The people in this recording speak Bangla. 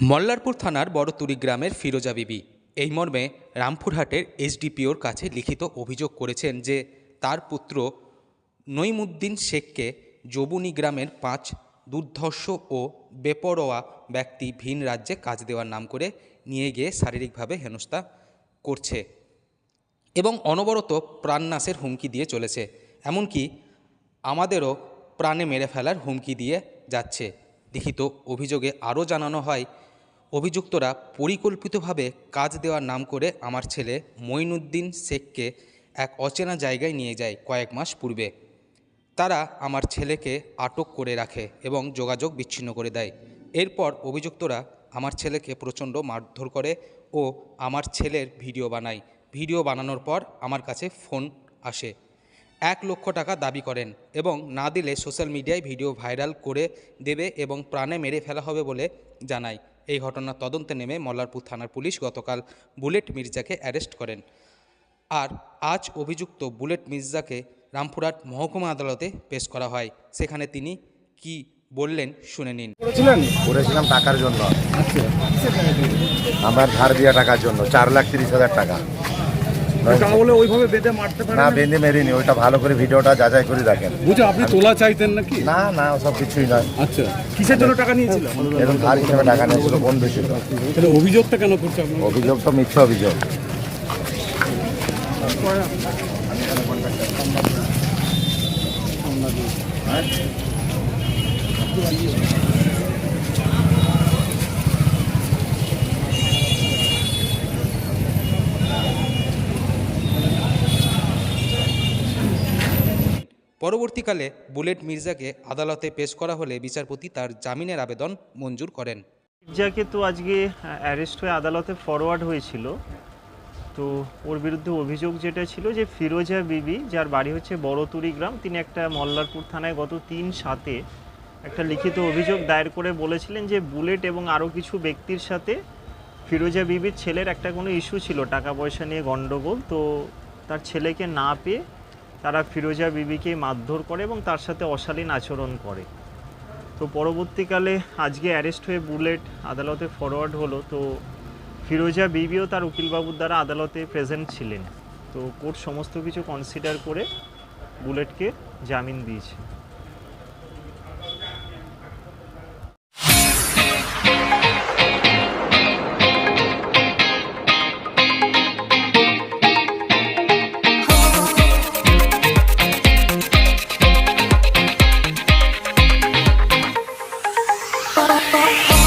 মল্লারপুর থানার বড়তুরি গ্রামের ফিরোজা বিবি। এই মর্মে রামপুরহাটের এসডিপিওর কাছে লিখিত অভিযোগ করেছেন যে, তার পুত্র নইমুদ্দিন শেখকে জবুনি গ্রামের পাঁচ দুর্ধর্ষ ও বেপরোয়া ব্যক্তি ভিন রাজ্যে কাজ দেওয়ার নাম করে নিয়ে গিয়ে শারীরিকভাবে হেনস্থা করছে এবং অনবরত প্রাণনাশের হুমকি দিয়ে চলেছে। এমনকি আমাদেরও প্রাণে মেরে ফেলার হুমকি দিয়ে যাচ্ছে। লিখিত অভিযোগে আরও জানানো হয়, অভিযুক্তরা পরিকল্পিতভাবে কাজ দেওয়ার নাম করে আমার ছেলে মঈনুদ্দিন শেখকে এক অচেনা জায়গায় নিয়ে যায় কয়েক মাস পূর্বে। তারা আমার ছেলেকে আটক করে রাখে এবং যোগাযোগ বিচ্ছিন্ন করে দেয়। এরপর অভিযুক্তরা আমার ছেলেকে প্রচণ্ড মারধর করে ও আমার ছেলের ভিডিও বানায়। ভিডিও বানানোর পর আমার কাছে ফোন আসে। এক লক্ষ টাকা দাবি করেন এবং না দিলে সোশ্যাল মিডিয়ায় ভিডিও ভাইরাল করে দেবে এবং প্রাণে মেরে ফেলা হবে বলে জানায়। এই ঘটনার তদন্তে নেমে মল্লারপুর থানার পুলিশ গতকাল বুলেট মির্জাকে অ্যারেস্ট করেন। আর আজ অভিযুক্ত বুলেট মির্জাকে রামপুরহাট মহকুমা আদালতে পেশ করা হয়। সেখানে তিনি কি বললেন শুনে নিন। করেছিলাম টাকার জন্য। আচ্ছা? আমার ধার দেওয়া টাকার জন্য চার লাখ তিরিশ হাজার টাকা। বলে ওইভাবে বেঁধে মারতে পারেন না? বেঁধে মেরিনি ওইটা ভালো করে ভিডিওটা যাচাই করে দেখেন। বুঝে আপনি তোলা চাইতেন নাকি? না না ওসব কিছুই নয়। আচ্ছা কিসের জন্য টাকা নিয়েছিল? এরকম ধার হিসেবে টাকা নিয়েছিল তাহলে অভিযোগটা কেন করছে অভিযোগ তো মিথ্যা অভিযোগ। পরবর্তীকালে বুলেট মির্জাকে আদালতে পেশ করা হলে বিচারপতি তার জামিনের আবেদন মঞ্জুর করেন। মির্জাকে তো আজকে অ্যারেস্ট হয়ে আদালতে ফরওয়ার্ড হয়েছিল। তো ওর বিরুদ্ধে অভিযোগ যেটা ছিল যে ফিরোজা বিবি, যার বাড়ি হচ্ছে বড়তুরি গ্রাম, তিনি একটা মল্লারপুর থানায় গত তিন সাতে একটা লিখিত অভিযোগ দায়ের করে বলেছিলেন যে বুলেট এবং আরও কিছু ব্যক্তির সাথে ফিরোজা বিবির ছেলের একটা কোনো ইস্যু ছিল, টাকা পয়সা নিয়ে গণ্ডগোল তো তার ছেলেকে না পেয়ে তারা ফিরোজা বিবিকে মারধর করে এবং তার সাথে অশালীন আচরণ করে। তো পরবর্তীকালে আজকে অ্যারেস্ট হয়ে বুলেট আদালতে ফরওয়ার্ড হলো, তো ফিরোজা বিবিও তার উকিলবাবুর দ্বারা আদালতে প্রেজেন্ট ছিলেন। তো কোর্ট সমস্ত কিছু কনসিডার করে বুলেটকে জামিন দিয়েছে। oh, oh.